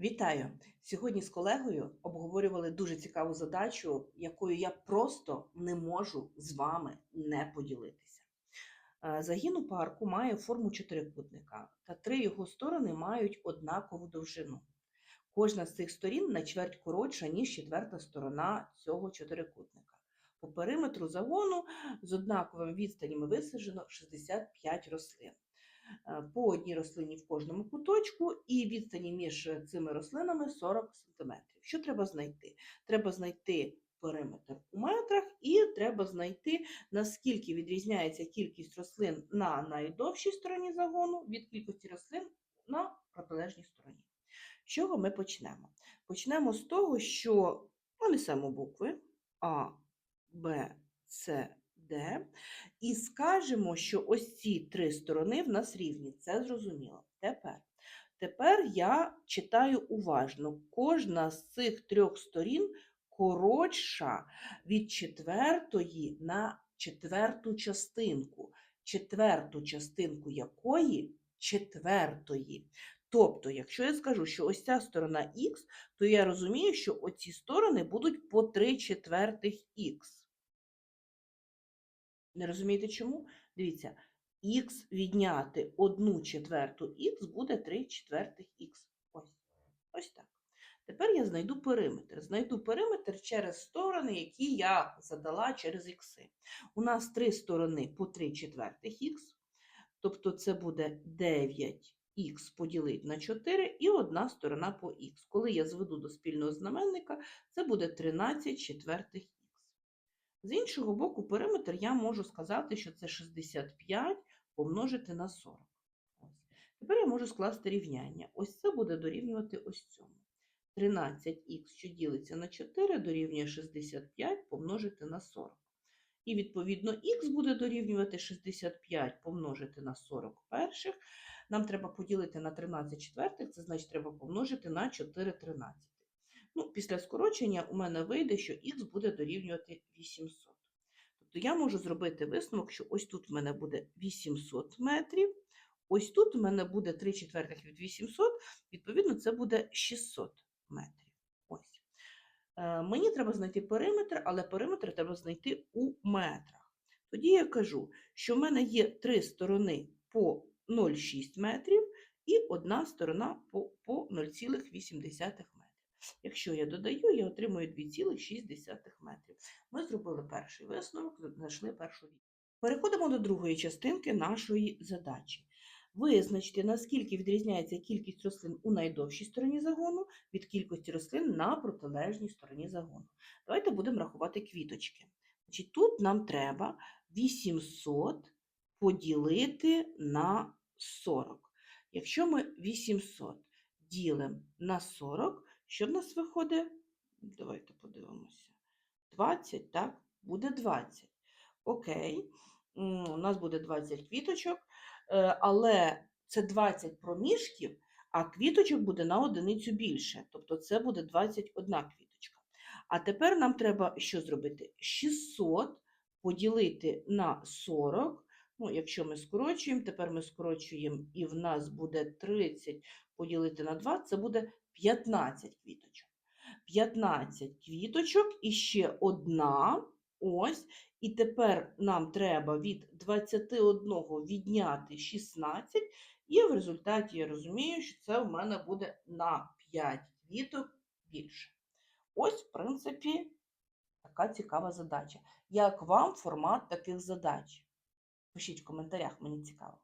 Вітаю! Сьогодні з колегою обговорювали дуже цікаву задачу, якою я просто не можу з вами не поділитися. Е, Загін у парку має форму чотирикутника, та три його сторони мають однакову довжину. Кожна з цих сторін на чверть коротша, ніж четверта сторона цього чотирикутника. По периметру загону з однаковими відстанями висаджено 65 рослин. Е, По одній рослині в кожному куточку, і відстані між цими рослинами 40 см. Що треба знайти? Треба знайти периметр у метрах, і треба знайти, наскільки відрізняється кількість рослин на найдовшій стороні загону від кількості рослин на протилежній стороні. З чого ми почнемо? Почнемо з того, що нанесемо букви А, Б, С, Д, і скажемо, що ось ці три сторони в нас рівні. Це зрозуміло. Тепер. Тепер я читаю уважно. Кожна з цих трьох сторін коротша від четвертої на четверту частинку. Четверту частинку якої четвертої. Тобто, якщо я скажу, що ось ця сторона х, то я розумію, що оці сторони будуть по 3 четвертих х. Не розумієте чому? Дивіться, х відняти 1 четверту х буде 3 четвертих х. Ось. Ось так. Тепер я знайду периметр. Знайду периметр через сторони, які я задала через х. У нас три сторони по 3 четвертих х, тобто це буде 9х поділити на 4 і одна сторона по х. Коли я зведу до спільного знаменника, це буде 13 четвертих х. З іншого боку, периметр я можу сказати, що це 65 помножити на 40. Ось. Тепер я можу скласти рівняння. Ось це буде дорівнювати ось цьому. 13х, що ділиться на 4, дорівнює 65 помножити на 40. І, відповідно, х буде дорівнювати 65 помножити на 40 перших. Нам треба поділити на 13 четвертих, це значить треба помножити на 4 тринадцятих. Ну, після скорочення у мене вийде, що х буде дорівнювати 800. Тобто я можу зробити висновок, що ось тут в мене буде 800 метрів, ось тут у мене буде 3 четвертих від 800, відповідно, це буде 600 метрів. Ось. Е, мені треба знайти периметр, але периметр треба знайти у метрах. Тоді я кажу, що в мене є три сторони по 0,6 метрів і одна сторона по, по 0,8 метрів. Якщо я додаю, я отримую 2,6 метрів. Ми зробили перший висновок, знайшли першу відповідь. Переходимо до другої частинки нашої задачі. Визначте, наскільки відрізняється кількість рослин у найдовшій стороні загону від кількості рослин на протилежній стороні загону. Давайте будемо рахувати квіточки. Значить, Тут нам треба 800 поділити на 40. Якщо ми 800 ділимо на 40, що в нас виходить? Давайте подивимося. 20, так, буде 20. Окей, у нас буде 20 квіточок, е, але це 20 проміжків, а квіточок буде на одиницю більше. Тобто це буде 21 квіточка. А тепер нам треба що зробити? 600 поділити на 40. Ну, якщо ми скорочуємо, тепер ми скорочуємо, і в нас буде 30 поділити на 2, це буде 15 квіточок. 15 квіточок і ще одна. Ось. І тепер нам треба від 21 відняти 16, і в результаті я розумію, що це в мене буде на 5 квіток більше. Ось, в принципі, така цікава задача. Як вам формат таких задач? Пишіть в коментарях, мені цікаво.